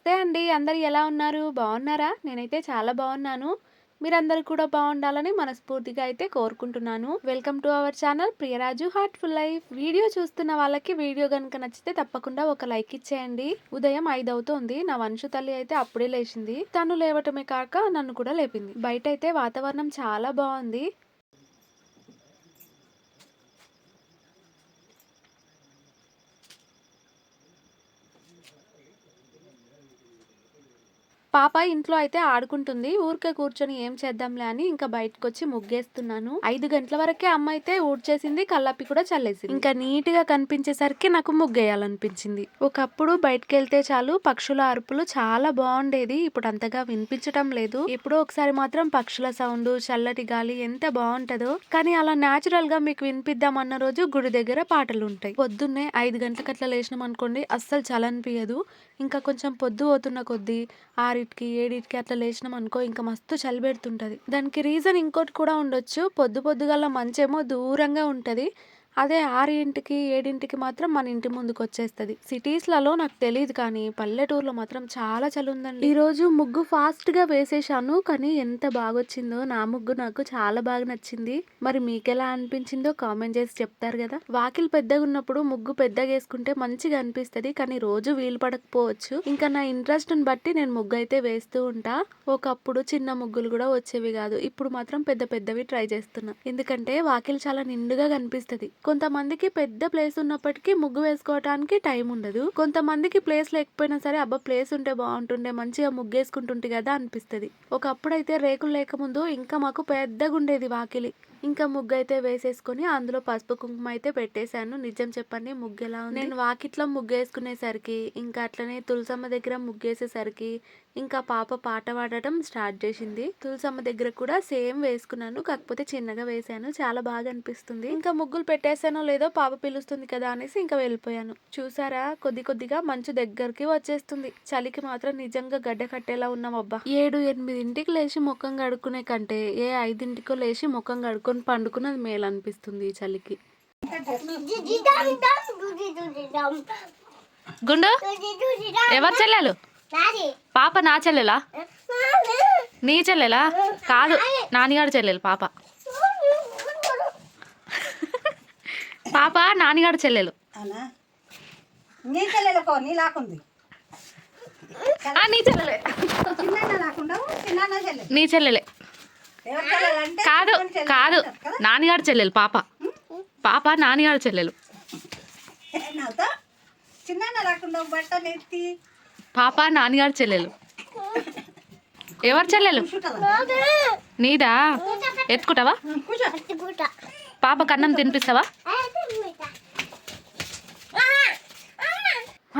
నమస్తే అండి. అందరు ఎలా ఉన్నారు? బాగున్నారా నేనైతే చాలా బాగున్నాను మీరందరూ కూడా బాగుండాలని మనస్ఫూర్తిగా అయితే కోరుకుంటున్నాను. Welcome to our channel Priyaraju heartful life. Video చూస్తున్న వాళ్ళకి వీడియో కనుక నచ్చితే తప్పకుండా ఒక లైక్ ఇచ్చేయండి. ఉదయం ఐదు అవుతోంది. నా వంశు తల్లి అయితే అప్పుడే లేచింది. తను లేవటమే కాక నన్ను కూడా లేపింది. బయట అయితే వాతావరణం చాలా బాగుంది పాప ఇంట్లో అయితే ఆడుకుంటుంది. ఊరికే కూర్చొని ఏం చేద్దాంలే అని ఇంకా బయటకొచ్చి ముగ్గేస్తున్నాను. ఐదు గంటల వరకే అమ్మ అయితే ఊడ్చేసింది. కల్లాపి కూడా చల్లేసింది. ఇంకా నీట్‌గా కనిపించేసరికి నాకు ముగ్గేయాలనిపించింది. ఒకప్పుడు బయటికెళ్తే చాలు పక్షుల అరుపులు చాలా బాగుండేది ఇప్పుడు అంతగా వినిపించటం లేదు. ఎప్పుడో ఒకసారి మాత్రం పక్షుల సౌండ్ చల్లటి గాలి ఎంత బాగుంటదో కానీ అలా న్యాచురల్‌గా మీకు వినిపిద్దాం అన్న రోజు గుడి దగ్గర పాటలు ఉంటాయి పొద్దున్నే ఐదు గంటలకి అట్లా లేచినాం అనుకోండి అస్సలు చలనిపియదు. ఇంకా కొంచెం పొద్దు పోతున్న కొద్దీ 6కి, 7కి అట్లా లేచినాం అనుకో ఇంకా మస్తు చలి పెడుతుంటుంది దానికి రీజన్ ఇంకోటి కూడా ఉండొచ్చు. పొద్దు పొద్దుగాల మంచేమో దూరంగా ఉంటుంది అదే 6కి, 7కి మాత్రం మన ఇంటి ముందుకు వచ్చేస్తుంది సిటీస్‌లలో నాకు తెలియదు కానీ పల్లెటూరులో మాత్రం చాలా చలి ఉందండి ఈరోజు ముగ్గు ఫాస్ట్‌గా వేసేశాను. కానీ ఎంత బాగొచ్చిందో నా ముగ్గు నాకు చాలా బాగా నచ్చింది. మరి మీకెలా అనిపించిందో కామెంట్ చేసి చెప్తారు గదా! వాకిలి పెద్దగున్నప్పుడు ముగ్గు పెద్దగా వేసుకుంటే మంచిగా అనిపిస్తుంది కానీ రోజు వీలు పడకపోవచ్చు. ఇంకా నా ఇంట్రెస్ట్‌ని బట్టి నేను ముగ్గు అయితే వేస్తూ ఉంటా. ఒకప్పుడు చిన్న ముగ్గులు కూడా వచ్చేవి కాదు ఇప్పుడు మాత్రం పెద్ద పెద్దవి ట్రై చేస్తున్నా. ఎందుకంటే వాకిల్ చాలా నిండుగా కనిపిస్తుంది కొంతమందికి పెద్ద ప్లేస్ ఉన్నప్పటికీ ముగ్గు వేసుకోవటానికి టైం ఉండదు. కొంతమందికి ప్లేస్ లేకపోయినా సరే అబ్బా! ప్లేస్ ఉంటే బాగుంటుండే మంచిగా ముగ్గేసుకుంటుంటి కదా అనిపిస్తుంది ఒకప్పుడైతే రేకులు లేకముందు ఇంకా మాకు పెద్దగుండేది వాకిలి. ఇంకా ముగ్గు అయితే వేసేసుకొని అందులో పసుపు, కుంకుమ అయితే పెట్టేశాను. నిజం చెప్పండి ముగ్గెలా ఉంది? నేను వాకిట్లో ముగ్గు వేసుకునేసరికి ఇంకా అట్లనే తులసమ్మ దగ్గర ముగ్గేసేసరికి ఇంకా పాప పాట పాడటం స్టార్ట్ చేసింది. తులసమ్మ దగ్గర కూడా సేమ్ వేసుకున్నాను. కాకపోతే చిన్నగా వేశాను. చాలా బాగా అనిపిస్తుంది. ఇంకా ముగ్గులు పెట్టేసానో లేదో పాప పిలుస్తుంది కదా అనేసి ఇంకా వెళ్ళిపోయాను. చూసారా కొద్ది కొద్దిగా మంచు దగ్గరికి వచ్చేస్తుంది. చలికి మాత్రం నిజంగా గడ్డ కట్టేలా ఉన్నామబ్బా! 7, 8ంటికి లేచి ముఖం కడుక్కునే కంటే ఏ ఐదింటికో లేచి ముఖం కడుక్కొని పండుకున్నది మేలనిపిస్తుంది ఈ చలికి. గుండు ఎవరు చెల్లెలు? పాప నా చెల్లెలా? నీ చెల్లెలా? కాదు నానిగాడి చెల్లెలు పాప. పాప నానిగాడి చెల్లెలు. అవునా నీ చెల్లెలకో నీ లాకుంది ఆ, నీ చెల్లెలే. చిన్న లాకుండా చిన్న చెల్లెలు నీ చెల్లెలే. కాదు కాదు నానిగాడి చెల్లెలు పాప. పాప నానిగాడి చెల్లెలు. పాప నానిగాడి చెల్లెలు. ఎవరు చెల్లెలు? నీదా? ఎత్తుకుంటావా? పాప కన్నం తినిపిస్తావా?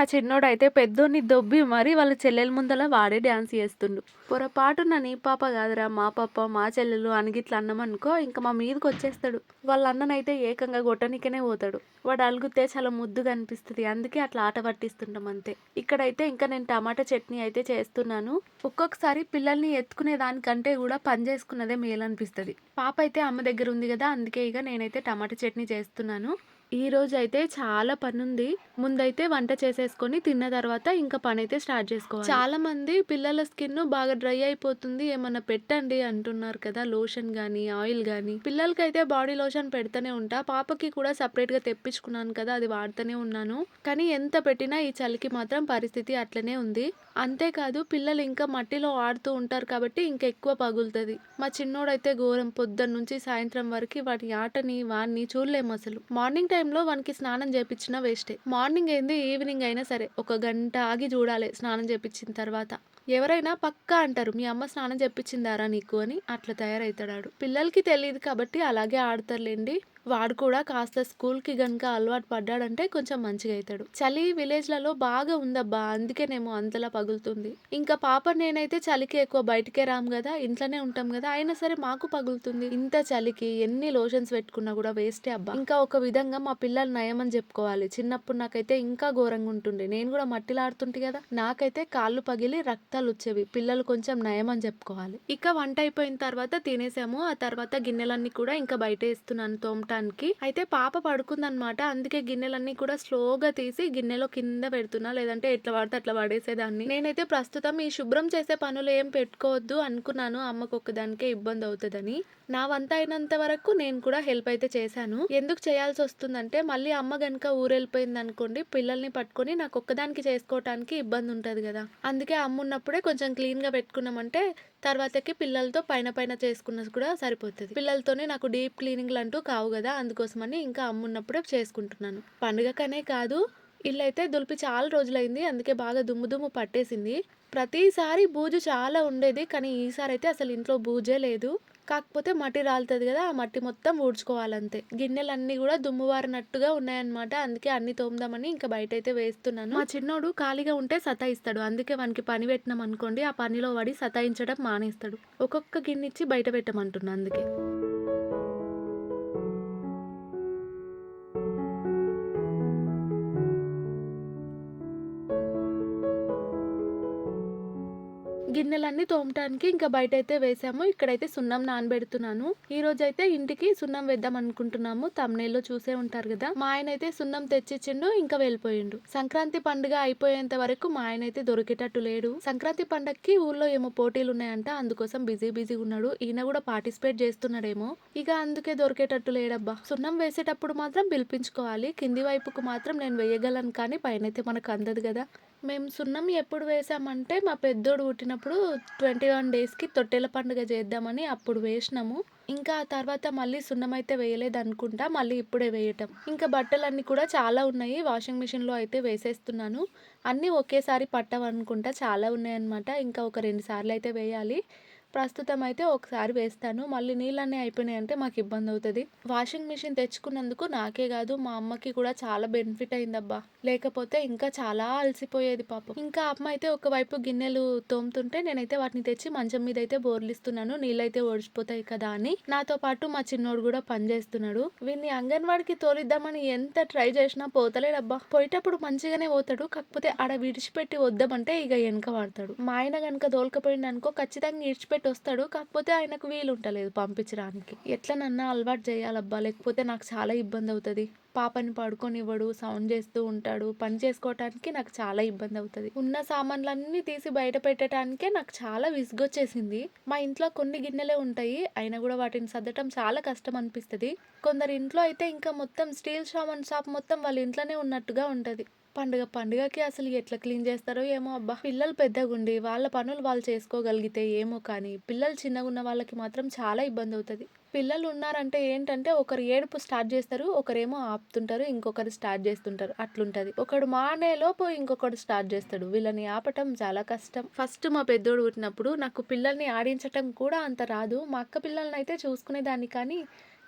మా చిన్నోడు అయితే పెద్దోడిని దొబ్బి మరి వాళ్ళ చెల్లెల ముందల వాడే డ్యాన్స్ చేస్తుండు. పొరపాటున నీ పాప కాదురా మా పాప మా చెల్లెలు అని అన్నమనుకో ఇంకా మా మీదకి వచ్చేస్తాడు. వాళ్ళ అన్ననైతే ఏకంగా గొట్టనికనే పోతాడు. వాడు అలుగుతే చాలా ముద్దుగా అనిపిస్తుంది అందుకే అట్లా ఆట పట్టిస్తుంటాం అంతే. ఇక్కడైతే ఇంకా నేను టమాటా చట్నీ అయితే చేస్తున్నాను. ఒక్కొక్కసారి పిల్లల్ని ఎత్తుకునే దానికంటే కూడా పని చేసుకున్నదే అనిపిస్తుంది పాప అయితే అమ్మ దగ్గర ఉంది కదా అందుకే ఇక నేనైతే టమాటా చట్నీ చేస్తున్నాను. ఈ అయితే చాలా ఉంది ముందైతే వంట చేసేసుకొని తిన్న తర్వాత ఇంకా పనైతే స్టార్ట్ చేసుకోవాలి. చాలా మంది పిల్లల స్కిన్ బాగా డ్రై అయిపోతుంది ఏమన్నా పెట్టండి అంటున్నారు కదా లోషన్ గానీ, ఆయిల్ గానీ. పిల్లలకైతే బాడీ లోషన్ పెడతానే ఉంటా. పాపకి కూడా సెపరేట్‌గా తెప్పించుకున్నాను కదా అది వాడుతూనే ఉన్నాను. కానీ ఎంత పెట్టినా ఈ చలికి మాత్రం పరిస్థితి అట్లనే ఉంది. అంతేకాదు పిల్లలు ఇంకా మట్టిలో ఆడుతూ ఉంటారు కాబట్టి ఇంకా ఎక్కువ పగులుతుంది మా చిన్నోడైతే ఘోరం పొద్దున్నుంచి సాయంత్రం వరకు వాటి ఆటని వాడిని చూడలేము అసలు. మార్నింగ్ టైం టైంలో వానికి స్నానం చేపించినా వేస్టే. మార్నింగ్ ఏంది ఈవినింగ్ అయినా సరే ఒక గంట ఆగి చూడాలి స్నానం చేయించిన తర్వాత. ఎవరైనా పక్కా అంటారు మీ అమ్మ స్నానం చేపించిందారా నీకు అని అట్లా తయారవుతాడాడు. పిల్లలకి తెలియదు కాబట్టి అలాగే ఆడతారులేండి. వాడు కూడా కాస్త స్కూల్‌కి గనుక అలవాటు పడ్డాడంటే కొంచెం మంచిగా అవుతాడు చలి విలేజ్‌లలో బాగా ఉందబ్బా! అందుకేనేమో అంతలా పగులుతుంది. ఇంకా పాప నేనైతే చలికి ఎక్కువ బయటికే రాము కదా ఇంట్లోనే ఉంటాం కదా అయినా సరే మాకు పగులుతుంది. ఇంత చలికి ఎన్ని లోషన్స్ పెట్టుకున్నా కూడా వేస్టే అబ్బా! ఇంకా ఒక విధంగా మా పిల్లలు నయమని చెప్పుకోవాలి. చిన్నప్పుడు నాకైతే ఇంకా ఘోరంగా ఉంటుండే. నేను కూడా మట్టిలో కదా నాకైతే కాళ్ళు పగిలి రక్తాలు వచ్చేవి పిల్లలు కొంచెం నయం అని చెప్పుకోవాలి ఇక వంట అయిపోయిన తర్వాత తినేసాము ఆ తర్వాత గిన్నెలన్నీ కూడా ఇంకా బయట వేస్తున్నాను తోమటానికి అయితే పాప పడుకుందనమాట. అందుకే గిన్నెలన్నీ కూడా స్లోగా తీసి గిన్నెలో కింద పెడుతున్నా. లేదంటే ఎట్లా పడితే అట్లా పడేసేదాన్ని నేనైతే ప్రస్తుతం ఈ శుభ్రం చేసే పనులు ఏం పెట్టుకోవద్దు అనుకున్నాను. అమ్మకు ఒక్కదానికే ఇబ్బంది అవుతుందని. నా వంత అయినంత వరకు నేను కూడా హెల్ప్ అయితే చేశాను. ఎందుకు చేయాల్సి వస్తుందంటే మళ్ళీ అమ్మ గనుక ఊరెళ్ళిపోయింది అనుకోండి పిల్లల్ని పట్టుకొని నాకు ఒక్కదానికి చేసుకోవటానికి ఇబ్బంది ఉంటుంది కదా. అందుకే అమ్మ ఉన్నప్పుడే కొంచెం క్లీన్గా పెట్టుకున్నామంటే తర్వాతకి పిల్లలతో పైన పైన చేసుకున్న కూడా సరిపోతుంది. పిల్లలతోనే నాకు డీప్ క్లీనింగ్లు అంటూ కావు కదా అందుకోసమని ఇంకా అమ్మున్నప్పుడే చేసుకుంటున్నాను. పండుగకనే కాదు ఇల్లు అయితే దులిపి చాలా రోజులైంది అందుకే బాగా దుమ్ము దుమ్ము పట్టేసింది. ప్రతిసారి బూజు చాలా ఉండేది కానీ ఈసారి అయితే అసలు ఇంట్లో బూజే లేదు. కాకపోతే మట్టి రాలుతుంది కదా ఆ మట్టి మొత్తం ఊడ్చుకోవాలంతే. గిన్నెలన్నీ కూడా దుమ్మువారినట్టుగా ఉన్నాయన్నమాట అందుకే అన్ని తోమదామని ఇంకా బయట అయితే వేస్తున్నాను. మా చిన్నోడు ఖాళీగా ఉంటే సతాయిస్తాడు అందుకే వానికి పని పెట్టినాం అనుకోండి ఆ పనిలో పడి సతాయించడం మానేస్తాడు. ఒక్కొక్క గిన్నె ఇచ్చి బయట పెట్టమంటున్నా అందుకే. గిన్నెలన్నీ తోమటానికి ఇంకా బయట అయితే వేసాము. ఇక్కడైతే సున్నం నానబెడుతున్నాను. ఈ రోజు అయితే ఇంటికి సున్నం వేద్దాం అనుకుంటున్నాము. తమ్నేల్లో చూసే ఉంటారు కదా. మా ఆయన అయితే సున్నం తెచ్చిచ్చిండు ఇంకా వెళ్ళిపోయిండు. సంక్రాంతి పండుగ అయిపోయేంత వరకు మా ఆయన అయితే దొరికేటట్టు లేడు. సంక్రాంతి పండగకి ఊర్లో ఏమో పోటీలు ఉన్నాయంట అందుకోసం బిజీ బిజీగా ఉన్నాడు. ఈయన కూడా పార్టిసిపేట్ చేస్తున్నాడేమో. ఇక అందుకే దొరికేటట్టు లేడబ్బా. సున్నం వేసేటప్పుడు మాత్రం పిలిపించుకోవాలి. కింది వైపుకు మాత్రం నేను వేయగలను కానీ పైన అయితే మనకు అందదు కదా. మేము సున్నం ఎప్పుడు వేసామంటే మా పెద్దోడు పుట్టినప్పుడు ట్వంటీ వన్ డేస్కి తొట్టెల పండుగ చేద్దామని అప్పుడు వేసినాము. ఇంకా ఆ తర్వాత మళ్ళీ సున్నం అయితే వేయలేదు అనుకుంటా మళ్ళీ ఇప్పుడే వేయటం. ఇంకా బట్టలన్నీ కూడా చాలా ఉన్నాయి. వాషింగ్ మిషన్లో అయితే వేసేస్తున్నాను. అన్నీ ఒకేసారి పట్టవనుకుంటా చాలా ఉన్నాయన్నమాట. ఇంకా ఒక రెండు సార్లు అయితే వేయాలి. ప్రస్తుతం అయితే ఒకసారి వేస్తాను. మళ్ళీ నీళ్ళన్నీ అయిపోయినాయంటే మాకు ఇబ్బంది అవుతుంది వాషింగ్ మిషన్ తెచ్చుకున్నందుకు నాకే కాదు మా అమ్మకి కూడా చాలా బెనిఫిట్ అయిందబ్బా. లేకపోతే ఇంకా చాలా అలసిపోయేది పాపం. ఇంకా అమ్మ అయితే ఒకవైపు గిన్నెలు తోముతుంటే నేనైతే వాటిని తెచ్చి మంచం మీద అయితే బోర్లిస్తున్నాను. నీళ్ళైతే ఓడిచిపోతాయి కదా అని. నాతో పాటు మా చిన్నోడు కూడా పని చేస్తున్నాడు. వీడిని అంగన్వాడికి తోలిద్దామని ఎంత ట్రై చేసినా పోతలేడబ్బా. పోయేటప్పుడు మంచిగానే పోతాడు కాకపోతే ఆడ విడిచిపెట్టి వద్దామంటే ఇక వెనక వాడతాడు. మా ఆయన కనుక దోలకపోయింది అనుకో ఖచ్చితంగా ఇడిచిపెట్టి వస్తాడు కాకపోతే ఆయనకు వీలు ఉంటలేదు పంపించడానికి. ఎట్లనన్నా అలవాటు చేయాలబ్బా. లేకపోతే నాకు చాలా ఇబ్బంది అవుతుంది పాపని పడుకోనివ్వడు సౌండ్ చేస్తూ ఉంటాడు. పని చేసుకోవటానికి నాకు చాలా ఇబ్బంది అవుతుంది ఉన్న సామాన్లన్నీ తీసి బయట పెట్టడానికే నాకు చాలా విసుగొచ్చేసింది. మా ఇంట్లో కొన్ని గిన్నెలే ఉంటాయి. అయినా కూడా వాటిని సర్దటం చాలా కష్టం అనిపిస్తుంది కొందరి ఇంట్లో అయితే ఇంకా మొత్తం స్టీల్ సామాన్ షాప్ మొత్తం వాళ్ళ ఇంట్లోనే ఉన్నట్టుగా ఉంటుంది. పండుగ పండుగకి అసలు ఎట్లా క్లీన్ చేస్తారో ఏమో అబ్బా. పిల్లలు పెద్దగా ఉండి వాళ్ళ పనులు వాళ్ళు చేసుకోగలిగితే ఏమో కానీ పిల్లలు చిన్నగా ఉన్న వాళ్ళకి మాత్రం చాలా ఇబ్బంది అవుతుంది. పిల్లలు ఉన్నారంటే ఏంటంటే ఒకరు ఏడుపు స్టార్ట్ చేస్తారు ఒకరేమో ఆపుతుంటారు ఇంకొకరు స్టార్ట్ చేస్తుంటారు. అట్లుంటది. ఒకడు మానేలోపు ఇంకొకడు స్టార్ట్ చేస్తాడు. వీళ్ళని ఆపటం చాలా కష్టం. ఫస్ట్ మా పెద్దోడు పుట్టినప్పుడు నాకు పిల్లల్ని ఆడించటం కూడా అంత రాదు. మా అక్క పిల్లల్ని అయితే చూసుకునేదాన్ని కానీ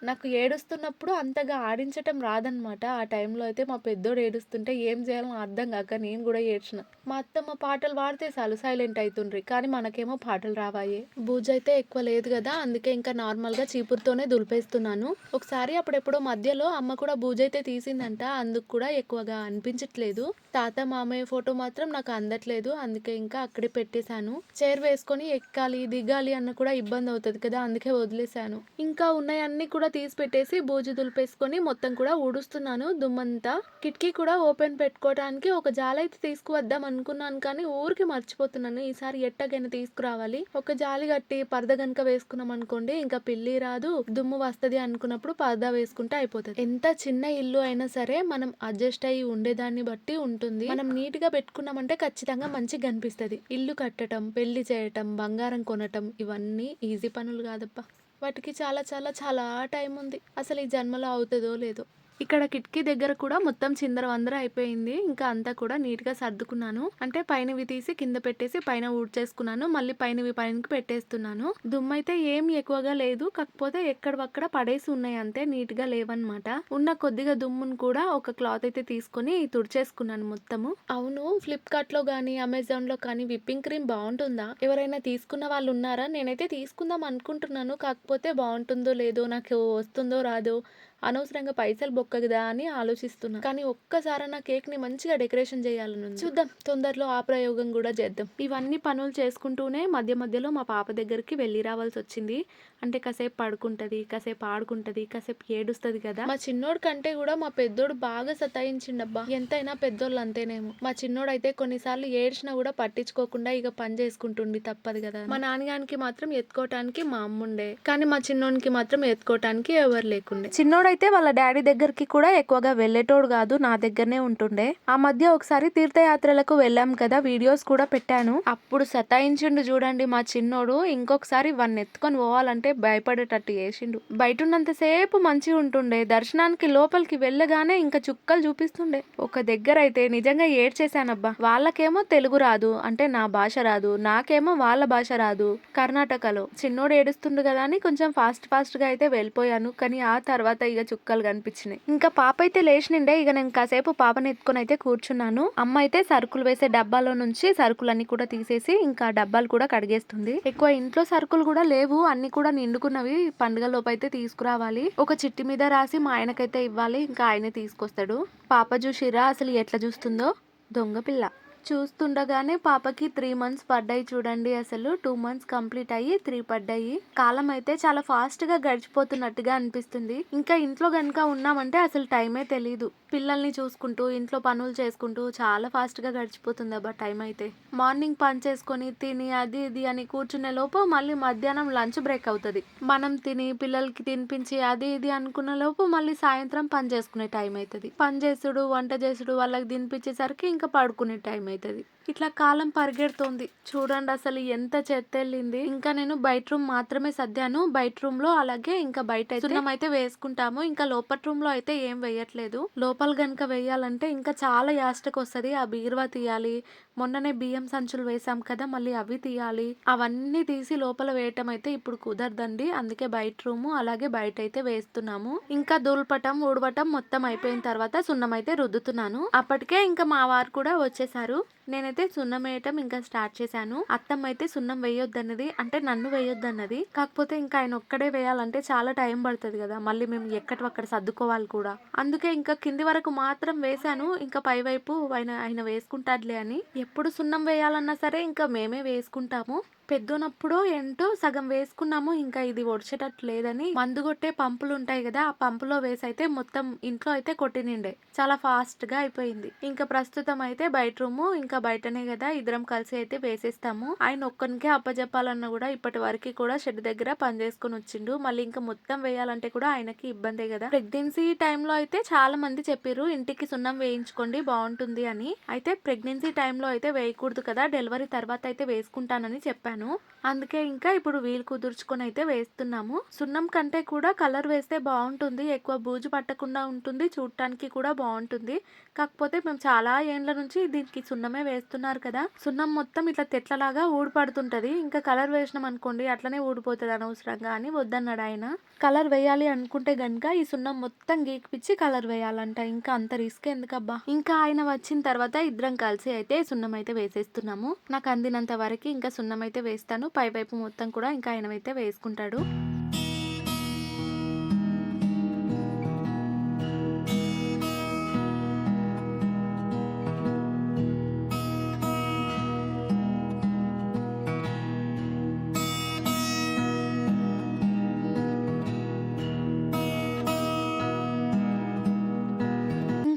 నాకు ఏడుస్తున్నప్పుడు అంతగా ఆడించటం రాదనమాట ఆ టైంలో అయితే మా పెద్దోడు ఏడుస్తుంటే ఏం చేయాలో అర్థం కాక నేను కూడా ఏడ్చిన. మా అత్తమ్మ పాటలు పాడితే చాలు సైలెంట్ అవుతుండ్రి కానీ మనకేమో పాటలు రావాయి. బూజ అయితే ఎక్కువ లేదు కదా అందుకే ఇంకా నార్మల్గా చీపురుతోనే దులిపేస్తున్నాను. ఒకసారి అప్పుడెప్పుడో మధ్యలో అమ్మ కూడా బూజ అయితే తీసిందంట అందుకు కూడా ఎక్కువగా అనిపించట్లేదు. తాత మామయ్య ఫోటో మాత్రం నాకు అందట్లేదు అందుకే ఇంకా అక్కడే పెట్టేశాను. చైర్ వేసుకొని ఎక్కాలి దిగాలి అన్న కూడా ఇబ్బంది అవుతుంది కదా అందుకే వదిలేశాను. ఇంకా ఉన్నాయన్నీ కూడా తీసి పెట్టేసి బూజు దులిపేసుకొని మొత్తం కూడా ఊడుస్తున్నాను దుమ్మంతా. కిటికీ కూడా ఓపెన్ పెట్టుకోవడానికి ఒక జాల అయితే తీసుకువద్దాం అనుకున్నాను కానీ ఊరికి మర్చిపోతున్నాను. ఈసారి ఎట్టగైనా తీసుకురావాలి. ఒక జాలి కట్టి పరద గనుక వేసుకున్నాం అనుకోండి ఇంకా పిల్లి రాదు. దుమ్ము వస్తుంది అనుకున్నప్పుడు పరదా వేసుకుంటే అయిపోతుంది. ఎంత చిన్న ఇల్లు అయినా సరే మనం అడ్జస్ట్ అయ్యి ఉండేదాన్ని బట్టి ఉంటుంది. మనం నీట్గా పెట్టుకున్నామంటే ఖచ్చితంగా మంచిగా కనిపిస్తుంది ఇల్లు కట్టడం పెళ్ళి చేయటం బంగారం కొనటం ఇవన్నీ ఈజీ పనులు కాదప్పా. వాటికి చాలా చాలా చాలా టైం ఉంది అసలు ఈ జన్మలో అవుతుందో లేదో. ఇక్కడ కిటికీ దగ్గర కూడా మొత్తం చిందర వందర అయిపోయింది. ఇంకా అంతా కూడా నీట్గా సర్దుకున్నాను. అంటే పైనవి తీసి కింద పెట్టేసి పైన ఊడ్చేసుకున్నాను. మళ్ళీ పైనవి పైనకి పెట్టేస్తున్నాను. దుమ్ము అయితే ఏం ఎక్కువగా లేదు. కాకపోతే ఎక్కడవక్కడ పడేసి ఉన్నాయి అంతే. నీట్గా లేవన్నమాట. ఉన్న కొద్దిగా దుమ్మును కూడా ఒక క్లాత్ అయితే తీసుకొని తుడిచేసుకున్నాను మొత్తము. అవును ఫ్లిప్కార్ట్లో కానీ అమెజాన్లో కానీ విప్పింగ్ క్రీమ్ బాగుంటుందా? ఎవరైనా తీసుకున్న వాళ్ళు ఉన్నారా? నేనైతే తీసుకుందాం అనుకుంటున్నాను. కాకపోతే బాగుంటుందో లేదో నాకు వస్తుందో రాదో అనవసరంగా పైసలు బొక్క కదా అని ఆలోచిస్తున్నా. కానీ ఒక్కసారి నా కేక్ని మంచిగా డెకరేషన్ చేయాలని చూద్దాం తొందరలో ఆ ప్రయోగం కూడా చేద్దాం. ఇవన్నీ పనులు చేసుకుంటూనే మధ్య మధ్యలో మా పాప దగ్గరికి వెళ్ళి రావాల్సి వచ్చింది. అంటే కాసేపు పడుకుంటది కాసేపు ఆడుకుంటది కాసేపు ఏడుస్తుంది కదా. మా చిన్నోడు కంటే కూడా మా పెద్దోడు బాగా సతాయించిండబ్బా. ఎంతైనా పెద్దోళ్ళు అంతేనేమో. మా చిన్నోడు అయితే కొన్నిసార్లు ఏడ్చినా కూడా పట్టించుకోకుండా ఇక పని చేసుకుంటుండి తప్పదు కదా మా నాన్నగానికి మాత్రం ఎత్తుకోవటానికి మా అమ్ముండే. కానీ మా చిన్నోనికి మాత్రం ఎత్తుకోవటానికి ఎవరు లేకుండే. అయితే వాళ్ళ డాడీ దగ్గరికి కూడా ఎక్కువగా వెళ్ళేటోడు కాదు నా దగ్గరనే ఉంటుండే. ఆ మధ్య ఒకసారి తీర్థయాత్రలకు వెళ్ళాం కదా వీడియోస్ కూడా పెట్టాను. అప్పుడు సతాయించిండు చూడండి మా చిన్నోడు ఇంకొకసారి వన్ ఎత్తుకొని పోవాలంటే భయపడేటట్టు చేసిండు. బయట ఉన్నంతసేపు మంచిగా ఉంటుండే దర్శనానికి లోపలికి వెళ్ళగానే ఇంకా చుక్కలు చూపిస్తుండే. ఒక దగ్గర అయితే నిజంగా ఏడ్చేశానబ్బా వాళ్ళకేమో తెలుగు రాదు అంటే నా భాష రాదు నాకేమో వాళ్ళ భాష రాదు కర్ణాటకలో. చిన్నోడు ఏడుస్తుండు కదా అని కొంచెం ఫాస్ట్ ఫాస్ట్గా అయితే వెళ్ళిపోయాను కానీ ఆ తర్వాత ఇక చుక్కలు కనిపించినాయి. ఇంకా పాప అయితే లేచినిండే. ఇక నేను కాసేపు పాపని ఎత్తుకొని అయితే కూర్చున్నాను. అమ్మ అయితే సరుకులు వేసే డబ్బాలో నుంచి సరుకులన్నీ కూడా తీసేసి ఇంకా డబ్బాలు కూడా కడిగేస్తుంది. ఎక్కువ ఇంట్లో సరుకులు కూడా లేవు. అన్ని కూడా నిండుకున్నవి పండుగ లోపు అయితే తీసుకురావాలి. ఒక చిట్టి మీద రాసి మా ఆయనకైతే ఇవ్వాలి. ఇంకా ఆయనే తీసుకొస్తాడు. పాప చూసిరా అసలు ఎట్లా చూస్తుందో? దొంగ పిల్ల. చూస్తుండగానే పాపకి త్రీ మంత్స్ పడ్డాయి చూడండి అసలు. టూ మంత్స్ కంప్లీట్ అయ్యి త్రీ పడ్డాయి. కాలం అయితే చాలా ఫాస్ట్గా గడిచిపోతున్నట్టుగా అనిపిస్తుంది. ఇంకా ఇంట్లో గనుక ఉన్నామంటే అసలు టైమే తెలియదు పిల్లల్ని చూసుకుంటూ ఇంట్లో పనులు చేసుకుంటూ చాలా ఫాస్ట్గా గడిచిపోతుంది అబ్బా టైం అయితే. మార్నింగ్ పని చేసుకొని తిని అది ఇది అని కూర్చునే లోపు మళ్ళీ మధ్యాహ్నం లంచ్ బ్రేక్ అవుతుంది. మనం తిని పిల్లలకి తినిపించి అది ఇది అనుకున్న లోపు మళ్ళీ సాయంత్రం పని చేసుకునే టైం అవుతుంది పని చేసుడు వంట చేసుడు వాళ్ళకి తినిపించేసరికి ఇంకా పడుకునే టైం అవుతుంది ఇట్లా కాలం పరిగెడుతోంది. చూడండి అసలు ఎంత చెత్త వెళ్ళింది ఇంకా నేను బయట రూమ్ మాత్రమే సర్దాను. బయట రూమ్లో అలాగే ఇంకా బయట అయితే సున్నం అయితే వేసుకుంటాము. ఇంకా లోపల రూమ్లో అయితే ఏం వేయట్లేదు. లోపల గనుక వేయాలంటే ఇంకా చాలా యాస్టకు వస్తుంది. ఆ బీరువా తీయాలి. మొన్ననే బియ్యం సంచులు వేసాం కదా మళ్ళీ అవి తీయాలి. అవన్నీ తీసి లోపల వేయటం అయితే ఇప్పుడు కుదరదండి. అందుకే బయట రూము అలాగే బయట అయితే వేస్తున్నాము. ఇంకా దూల్పటం ఊడవటం మొత్తం అయిపోయిన తర్వాత సున్నం అయితే రుద్దుతున్నాను. అప్పటికే ఇంకా మా వారు కూడా వచ్చేసారు. నేను నేనైతే సున్నం వేయటం ఇంకా స్టార్ట్ చేశాను. అత్తమ్మ అయితే సున్నం వేయొద్దన్నది అంటే నన్ను వేయొద్దన్నది. కాకపోతే ఇంకా ఆయన ఒక్కడే వేయాలంటే చాలా టైం పడుతుంది కదా మళ్ళీ మేము ఎక్కటి అక్కడ సర్దుకోవాలి కూడా. అందుకే ఇంకా కింది వరకు మాత్రం వేశాను ఇంకా పై వైపు ఆయన ఆయన వేసుకుంటాడులే అని. ఎప్పుడు సున్నం వేయాలన్నా సరే ఇంకా మేమే వేసుకుంటాము. పెద్దనప్పుడు ఏంటో సగం వేసుకున్నాము ఇంకా ఇది ఒడిచేటట్టు లేదని. మందు కొట్టే పంపులు ఉంటాయి కదా ఆ పంపులో వేసి అయితే మొత్తం ఇంట్లో అయితే కొట్టినిండే. చాలా ఫాస్ట్గా అయిపోయింది. ఇంకా ప్రస్తుతం అయితే బయట రూము ఇంకా బయటనే కదా ఇద్దరం కలిసి అయితే వేసేస్తాము. ఆయన ఒక్కనికే అప్పజెప్పాలన్న కూడా ఇప్పటి వరకు కూడా షెడ్ దగ్గర పనిచేసుకుని వచ్చిండు. మళ్ళీ ఇంకా మొత్తం వేయాలంటే కూడా ఆయనకి ఇబ్బందే కదా. ప్రెగ్నెన్సీ టైంలో అయితే చాలా మంది చెప్పారు ఇంటికి సున్నం వేయించుకోండి బాగుంటుంది అని. అయితే ప్రెగ్నెన్సీ టైంలో అయితే వేయకూడదు కదా డెలివరీ తర్వాత అయితే వేసుకుంటానని చెప్పాను. అందుకే ఇంకా ఇప్పుడు వీలు కుదుర్చుకొని అయితే వేస్తున్నాము. సున్నం కంటే కూడా కలర్ వేస్తే బాగుంటుంది. ఎక్కువ బూజు పట్టకుండా ఉంటుంది. చూడటానికి కూడా బాగుంటుంది. కాకపోతే మేము చాలా ఏండ్ల నుంచి దీనికి సున్నమే వేస్తున్నారు కదా. సున్నం మొత్తం ఇట్లా తెట్లలాగా ఊడిపడుతుంటది. ఇంకా కలర్ వేసినాం అనుకోండి అట్లనే ఊడిపోతుంది అనవసరంగా అని వద్దన్నాడు ఆయన. కలర్ వేయాలి అనుకుంటే గనుక ఈ సున్నం మొత్తం గీకిపిచ్చి కలర్ వేయాలంట. ఇంకా అంత రిస్క్ ఎందుకబ్బా? ఇంకా ఆయన వచ్చిన తర్వాత ఇద్దరం కలిసి అయితే సున్నం అయితే వేసేస్తున్నాము. నాకు అందినంత వరకు ఇంకా సున్నం అయితే వేస్తాను. పై వైపు మొత్తం కూడా ఇంకా ఆయన అయితే వేసుకుంటాడు.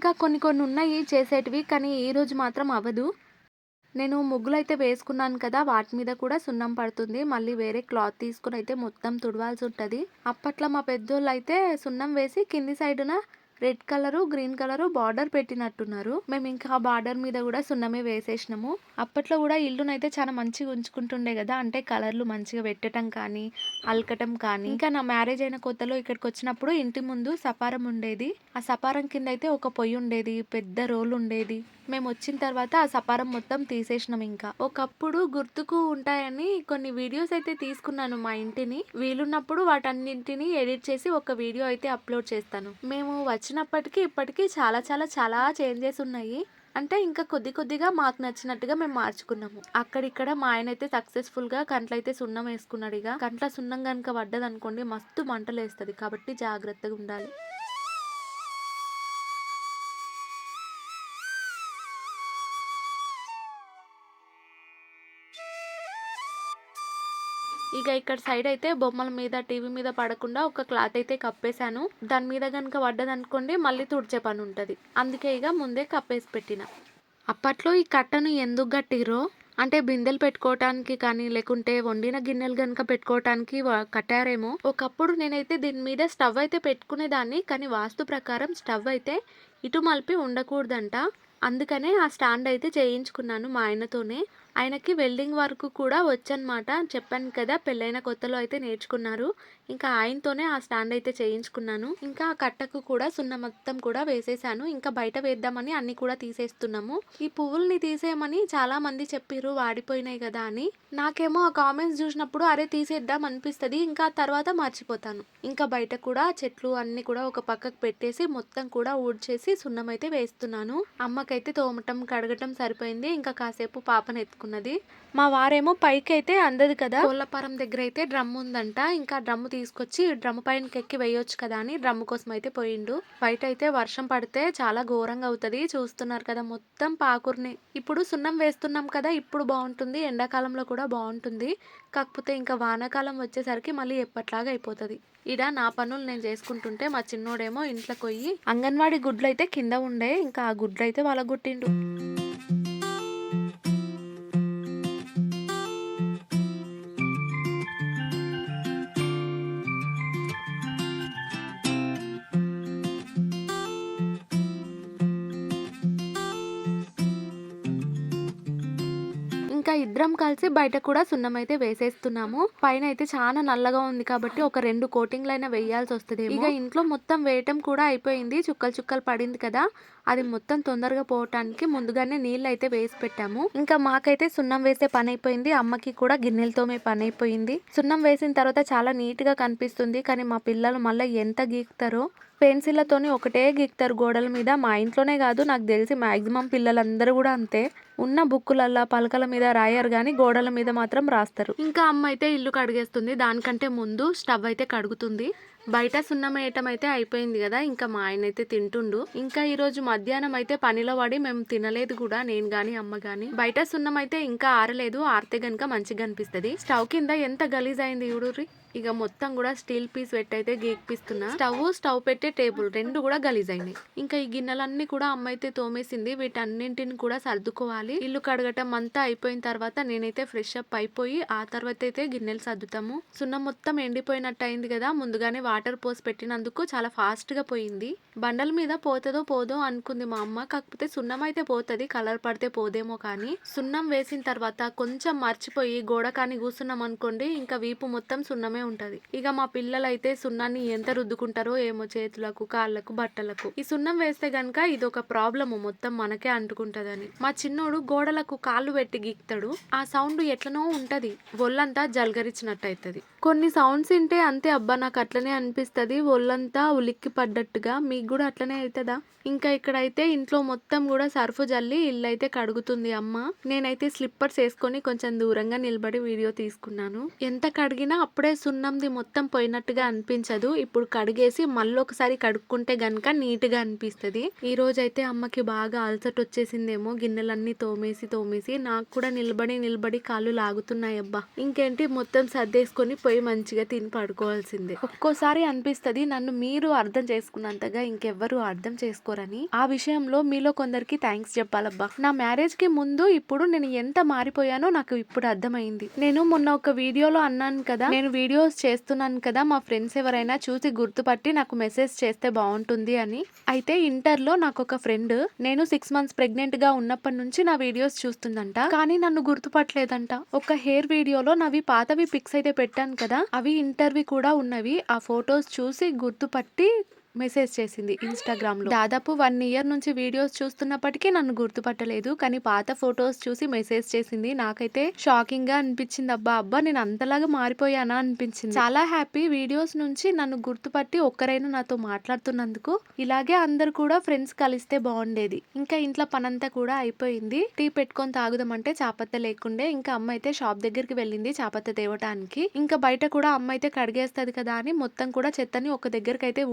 ఇంకా కొన్ని కొన్ని ఉన్నాయి చేసేటివి కానీ ఈరోజు మాత్రం అవ్వదు నేను ముగ్గులు అయితే వేసుకున్నాను కదా వాటి మీద కూడా సున్నం పడుతుంది. మళ్ళీ వేరే క్లాత్ తీసుకుని అయితే మొత్తం తుడవాల్సి ఉంటుంది. అప్పట్లో మా పెద్దోళ్ళు అయితే సున్నం వేసి కింది సైడున red colour green colour border పెట్టినట్టున్నారు. మేము ఇంకా ఆ బార్డర్ మీద కూడా సున్నమే వేసేసినాము. అప్పట్లో కూడా ఇల్లునైతే చాలా మంచిగా ఉంచుకుంటుండే కదా. అంటే కలర్లు మంచిగా పెట్టడం కానీ అలకటం కానీ. ఇంకా నా మ్యారేజ్ అయిన కొత్తలో ఇక్కడికి వచ్చినప్పుడు ఇంటి ముందు సపారం ఉండేది. ఆ సపారం కింద అయితే ఒక పొయ్యి ఉండేది పెద్ద రోల్ ఉండేది. మేము వచ్చిన తర్వాత ఆ సపారం మొత్తం తీసేసినాం ఇంకా. ఒకప్పుడు గుర్తుకు ఉంటాయని కొన్ని వీడియోస్ అయితే తీసుకున్నాను మా ఇంటిని. వీలున్నప్పుడు వాటన్నింటిని ఎడిట్ చేసి ఒక వీడియో అయితే అప్లోడ్ చేస్తాను. మేము వచ్చినప్పటికీ ఇప్పటికీ చాలా చాలా చాలా చేంజెస్ ఉన్నాయి. అంటే ఇంకా కొద్ది కొద్దిగా మాకు నచ్చినట్టుగా మేము మార్చుకున్నాము. అక్కడిక్కడ మా ఆయన అయితే సక్సెస్ఫుల్గా కంట్లో అయితే సున్నం వేసుకున్నాడు ఇక. కంట్లో సున్నం కనుక పడ్డది అనుకోండి మస్తు మంటలు వేస్తుంది కాబట్టి జాగ్రత్తగా ఉండాలి. ఇక ఇక్కడ సైడ్ అయితే బొమ్మల మీద టీవీ మీద పడకుండా ఒక క్లాత్ అయితే కప్పేశాను. దాని మీద కనుక పడ్డదనుకోండి మళ్ళీ తుడిచే పని ఉంటుంది. అందుకే ఇక ముందే కప్పేసి పెట్టిన. అప్పట్లో ఈ కట్టను ఎందుకు కట్టిరో అంటే బిందెలు పెట్టుకోవటానికి కానీ లేకుంటే వండిన గిన్నెలు కనుక పెట్టుకోవటానికి కట్టారేమో. ఒకప్పుడు నేనైతే దీని మీద స్టవ్ అయితే పెట్టుకునేదాన్ని కానీ వాస్తు ప్రకారం స్టవ్ అయితే ఇటు మలిపి ఉండకూడదంట. అందుకనే ఆ స్టాండ్ అయితే చేయించుకున్నాను మా ఆయనతోనే. ఆయనకి వెల్డింగ్ వర్క్ కూడా వచ్చనమాట చెప్పాను కదా పెళ్ళైన కొత్తలో అయితే నేర్చుకున్నారు. ఇంకా ఆయనతోనే ఆ స్టాండ్ అయితే చేయించుకున్నాను. ఇంకా ఆ కట్టకు కూడా సున్న మొత్తం కూడా వేసేసాను. ఇంకా బయట వేద్దామని అన్ని కూడా తీసేస్తున్నాము. ఈ పువ్వుల్ని తీసేయమని చాలా మంది చెప్పిర్రు వాడిపోయినాయి కదా అని. నాకేమో ఆ కామెంట్స్ చూసినప్పుడు అరే తీసేద్దాం అనిపిస్తుంది. ఇంకా తర్వాత మర్చిపోతాను. ఇంకా బయట కూడా చెట్లు అన్ని కూడా ఒక పక్కకు పెట్టేసి మొత్తం కూడా ఊడ్చేసి సున్నం అయితే వేస్తున్నాను. అమ్మకైతే తోమటం కడగటం సరిపోయింది. ఇంకా కాసేపు పాపను తీసుకున్నది మా వారేమో పైకి అయితే అందదు కదా. కోళ్ళపారం దగ్గర అయితే డ్రమ్ ఉందంట. ఇంకా డ్రమ్ తీసుకొచ్చి డ్రమ్ పైన ఎక్కి వేయొచ్చు కదా అని డ్రమ్ కోసం అయితే పోయిండు. బయట అయితే వర్షం పడితే చాలా ఘోరంగా అవుతుంది. చూస్తున్నారు కదా మొత్తం పాకుర్ని. ఇప్పుడు సున్నం వేస్తున్నాం కదా ఇప్పుడు బాగుంటుంది. ఎండాకాలంలో కూడా బాగుంటుంది. కాకపోతే ఇంకా వానాకాలం వచ్చేసరికి మళ్ళీ ఎప్పట్లాగా అయిపోతుంది. ఇడ నా పనులు నేను చేసుకుంటుంటే మా చిన్నోడేమో ఇంట్లోకి పోయి అంగన్వాడీ గుడ్లు అయితే కింద ఉండే. ఇంకా ఆ గుడ్లు అయితే వాళ్ళ గుట్టిండు. ఇద్దరం కలిసి బయట కూడా సున్నం అయితే వేసేస్తున్నాము. పైన అయితే చాలా నల్లగా ఉంది కాబట్టి ఒక రెండు కోటింగ్లు అయినా వేయాల్సి వస్తుంది ఇక ఇంట్లో మొత్తం వేయటం కూడా అయిపోయింది. చుక్కలు చుక్కలు పడింది కదా. అది మొత్తం తొందరగా పోవటానికి ముందుగానే నీళ్ళు అయితే వేసి పెట్టాము. ఇంకా మాకైతే సున్నం వేసే పని అయిపోయింది అమ్మకి కూడా గిన్నెలతోమే పని అయిపోయింది సున్నం వేసిన తర్వాత చాలా నీట్గా కనిపిస్తుంది. కానీ మా పిల్లలు మళ్ళీ ఎంత గీకుతారో. పెన్సిళ్ళతోని ఒకటే గీక్తారు గోడల మీద. మా ఇంట్లోనే కాదు నాకు తెలిసి మాక్సిమం పిల్లలందరూ కూడా అంతే. ఉన్న బుక్కులల్లా పలకల మీద రాయరు కానీ గోడల మీద మాత్రం రాస్తారు. ఇంకా అమ్మ అయితే ఇల్లు కడిగేస్తుంది. దానికంటే ముందు స్టవ్ అయితే కడుగుతుంది. బయట సున్నం వేయటం అయితే అయిపోయింది కదా ఇంకా మా ఆయన అయితే తింటుండు. ఇంకా ఈ రోజు మధ్యాహ్నం అయితే పనిలో పడి మేము తినలేదు కూడా నేను గాని అమ్మ గాని. బయట సున్నం అయితే ఇంకా ఆరలేదు ఆరితే గనుక మంచిగా అనిపిస్తుంది. స్టవ్ కింద ఎంత గలీజ్ అయింది చూడుర్రి. ఇక మొత్తం కూడా స్టీల్ పీస్ పెట్టయితే గీక్పిస్తున్నా. స్టవ్ స్టవ్ పెట్టే టేబుల్ రెండు కూడా గలీజ్ అయినాయి ఇంకా ఈ గిన్నెలన్నీ కూడా అమ్మ అయితే తోమేసింది. వీటన్నింటిని కూడా సర్దుకోవాలి. ఇల్లు కడగటం అంతా అయిపోయిన తర్వాత నేనైతే ఫ్రెష్ అప్ అయిపోయి ఆ తర్వాత అయితే గిన్నెలు సర్దుతాము. సున్నం మొత్తం ఎండిపోయినట్టు అయింది కదా ముందుగానే వాటర్ పోసి పెట్టినందుకు చాలా ఫాస్ట్గా పోయింది. బండల మీద పోతుందో పోదో అనుకుంది మా అమ్మ. కాకపోతే సున్నం అయితే పోతుంది కలర్ పడితే పోదేమో కానీ. సున్నం వేసిన తర్వాత కొంచెం మర్చిపోయి గోడ కాని కూర్చున్నాం అనుకోండి ఇంకా వీపు మొత్తం సున్నమే ఉంటది. ఇక మా పిల్లలు అయితే సున్నాన్ని ఎంత రుద్దుకుంటారో ఏమో చేతులకు కాళ్ళకు బట్టలకు. ఈ సున్నం వేస్తే గనక ఇది ఒక ప్రాబ్లమ్ మొత్తం మనకే అంటుకుంటదని. మా చిన్నోడు గోడలకు కాళ్ళు పెట్టి గీక్తాడు. ఆ సౌండ్ ఎట్లనో ఉంటది. ఒళ్ళంతా జలగరిచినట్టు అవుతుంది కొన్ని సౌండ్స్ వింటే అంతే అబ్బా నాకు అట్లనే అనిపిస్తది. ఒళ్ళంతా ఉలిక్కి పడ్డట్టుగా మీకు కూడా అట్లనే అవుతుందా ఇంకా ఇక్కడైతే ఇంట్లో మొత్తం కూడా సర్ఫ్ జల్లి ఇల్లు అయితే కడుగుతుంది అమ్మ. నేనైతే స్లిప్పర్స్ వేసుకొని కొంచెం దూరంగా నిలబడి వీడియో తీసుకున్నాను. ఎంత కడిగినా అప్పుడే ఉన్నది మొత్తం పోయినట్టుగా అనిపించదు. ఇప్పుడు కడిగేసి మళ్ళీ ఒకసారి కడుక్కుంటే గనక నీట్గా ఈ రోజు అయితే అమ్మకి బాగా అలసట వచ్చేసిందేమో గిన్నెలన్నీ తోమేసి తోమేసి. నాకు కూడా నిలబడి నిలబడి కాళ్ళు లాగుతున్నాయి అబ్బా. ఇంకేంటి? మొత్తం సర్దేసుకొని పోయి మంచిగా తిని పడుకోవాల్సిందే. ఒక్కోసారి అనిపిస్తుంది నన్ను మీరు అర్థం చేసుకున్నంతగా ఇంకెవ్వరు అర్థం చేసుకోరని. ఆ విషయంలో మీలో కొందరికి థ్యాంక్స్ చెప్పాలబ్బా. నా మ్యారేజ్కి ముందు ఇప్పుడు నేను ఎంత మారిపోయానో నాకు ఇప్పుడు అర్థమైంది. నేను మొన్న ఒక వీడియోలో అన్నాను కదా నేను వీడియో వీడియోస్ చేస్తున్నాను కదా మా ఫ్రెండ్స్ ఎవరైనా చూసి గుర్తుపట్టి నాకు మెసేజ్ చేస్తే బాగుంటుంది అని. అయితే ఇంటర్లో నాకు ఒక ఫ్రెండ్ నేను సిక్స్ మంత్స్ ప్రెగ్నెంట్గా ఉన్నప్పటి నుంచి నా వీడియోస్ చూస్తుందంట. కానీ నన్ను గుర్తుపట్టలేదంట. ఒక హెయిర్ వీడియోలో నావి పాతవి పిక్స్ అయితే పెట్టాను కదా అవి ఇంటర్వి కూడా ఉన్నవి. ఆ ఫొటోస్ చూసి గుర్తుపట్టి మెసేజ్ చేసింది ఇన్స్టాగ్రామ్లో. దాదాపు వన్ ఇయర్ నుంచి వీడియోస్ చూస్తున్నప్పటికీ నన్ను గుర్తుపట్టలేదు కానీ పాత ఫొటోస్ చూసి మెసేజ్ చేసింది. నాకైతే షాకింగ్గా అనిపించింది. అబ్బా అబ్బా నేను అంతలాగా మారిపోయానా అనిపించింది. చాలా హ్యాపీ వీడియోస్ నుంచి నన్ను గుర్తుపట్టి ఒక్కరైనా నాతో మాట్లాడుతున్నందుకు ఇలాగే అందరు కూడా ఫ్రెండ్స్ కలిస్తే బాగుండేది. ఇంకా ఇంట్లో పనంతా కూడా అయిపోయింది. టీ పెట్టుకొని తాగుదామంటే చాపత్త లేకుండే ఇంకా అమ్మ అయితే షాప్ దగ్గరికి వెళ్ళింది చాపత్త తేవటానికి. ఇంకా బయట కూడా అమ్మ అయితే కడిగేస్తుంది కదా అని మొత్తం కూడా చెత్తని ఒక దగ్గరికి అయితే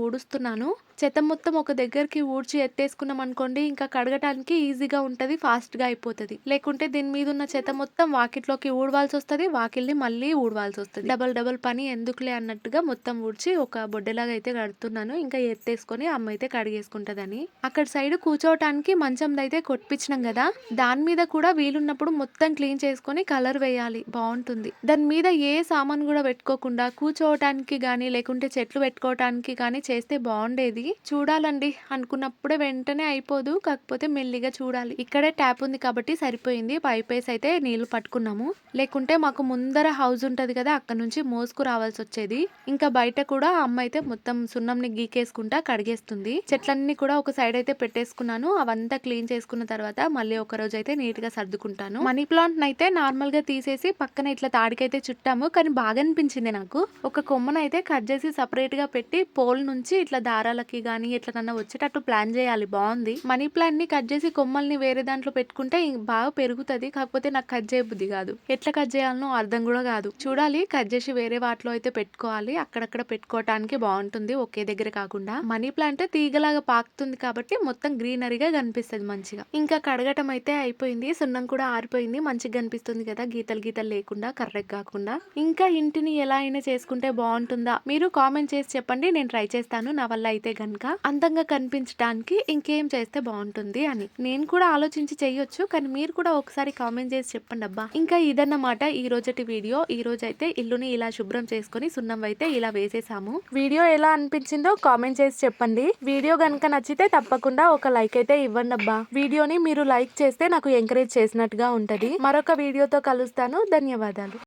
ఊడుస్తున్నాను చెత్త మొత్తం ఒక దగ్గరికి ఊడ్చి ఎత్తేసుకున్నాం అనుకోండి ఇంకా కడగటానికి ఈజీగా ఉంటుంది ఫాస్ట్గా అయిపోతుంది. లేకుంటే దీని మీద ఉన్న చెత్త మొత్తం వాకిట్లోకి ఊడవాల్సి వస్తుంది వాకిల్ని మళ్ళీ ఊడవాల్సి వస్తుంది డబల్ డబల్ పని ఎందుకులే అన్నట్టుగా మొత్తం ఊడ్చి ఒక బొడ్డెలాగా అయితే కడుతున్నాను. ఇంకా ఎత్తేసుకొని అమ్మ అయితే కడిగేసుకుంటదని. అక్కడ సైడ్ కూర్చోవటానికి మంచం అయితే కొట్టించినాం కదా దాని మీద కూడా వీలున్నప్పుడు మొత్తం క్లీన్ చేసుకొని కలర్ వేయాలి. బాగుంటుంది. దాని మీద ఏ సామాన్ కూడా పెట్టుకోకుండా కూర్చోవటానికి కానీ లేకుంటే చెట్లు పెట్టుకోవటానికి కానీ చేస్తే బాగుండేది. చూడాలండి. అనుకున్నప్పుడే వెంటనే అయిపోదు. కాకపోతే మెల్లిగా చూడాలి. ఇక్కడే ట్యాప్ ఉంది కాబట్టి సరిపోయింది. పైప్ వేసి అయితే నీళ్ళు పట్టుకున్నాము. లేకుంటే మాకు ముందర హౌస్ ఉంటది కదా అక్కడ నుంచి మోసుకు రావాల్సి వచ్చేది. ఇంకా బయట కూడా అమ్మ అయితే మొత్తం సున్నంని గీకేసుకుంటా కడిగేస్తుంది. చెట్లన్నీ కూడా ఒక సైడ్ అయితే పెట్టేసుకున్నాను. అవంతా క్లీన్ చేసుకున్న తర్వాత మళ్ళీ ఒక రోజు అయితే నీట్గా సర్దుకుంటాను. మనీ ప్లాంట్ అయితే నార్మల్గా తీసేసి పక్కన ఇట్లా తాడికైతే చుట్టాము. కానీ బాగా అనిపించింది నాకు. ఒక కొమ్మనైతే కట్ చేసి సపరేట్గా పెట్టి పోల్ నుంచి ఇట్లా దారాలకి గానీ ఎట్లనన్నా వచ్చేటట్టు ప్లాన్ చేయాలి. బాగుంది మనీ ప్లాంట్ని కట్ చేసి కొమ్మల్ని వేరే దాంట్లో పెట్టుకుంటే బాగా పెరుగుతుంది. కాకపోతే నాకు కట్ చేయబుద్ధి కాదు. ఎట్లా కట్ చేయాలనో అర్థం కూడా కాదు. చూడాలి. కట్ చేసి వేరే వాటిలో అయితే పెట్టుకోవాలి. అక్కడక్కడ పెట్టుకోవటానికి బాగుంటుంది ఒకే దగ్గర కాకుండా. మనీ ప్లాంట్ తీగలాగా పాకుతుంది కాబట్టి మొత్తం గ్రీనరీగా కనిపిస్తుంది మంచిగా. ఇంకా కడగటం అయితే అయిపోయింది. సున్నం కూడా ఆరిపోయింది. మంచిగా కనిపిస్తుంది కదా. గీతలు గీతలు లేకుండా కర్రెక్ కాకుండా. ఇంకా ఇంటిని ఎలా అయినా చేసుకుంటే బాగుంటుందా మీరు కామెంట్ చేసి చెప్పండి. నేను ట్రై చేస్తాను. నా వల్ల అయితే గనక అందంగా కనిపించడానికి ఇంకేం చేస్తే బాగుంటుంది అని. నేను కూడా ఆలోచించి చెయ్యొచ్చు కానీ మీరు కూడా ఒకసారి కామెంట్ చేసి చెప్పండి అబ్బా. ఇంకా ఇదన్నమాట ఈ రోజటి వీడియో. ఈ రోజు అయితే ఇల్లుని ఇలా శుభ్రం చేసుకొని సున్నం అయితే ఇలా వేసేసాము. వీడియో ఎలా అనిపించిందో కామెంట్ చేసి చెప్పండి. వీడియో గనక నచ్చితే తప్పకుండా ఒక లైక్ అయితే ఇవ్వండి అబ్బా. వీడియోని మీరు లైక్ చేస్తే నాకు ఎంకరేజ్ చేసినట్టుగా ఉంటది. మరొక వీడియోతో కలుస్తాను. ధన్యవాదాలు.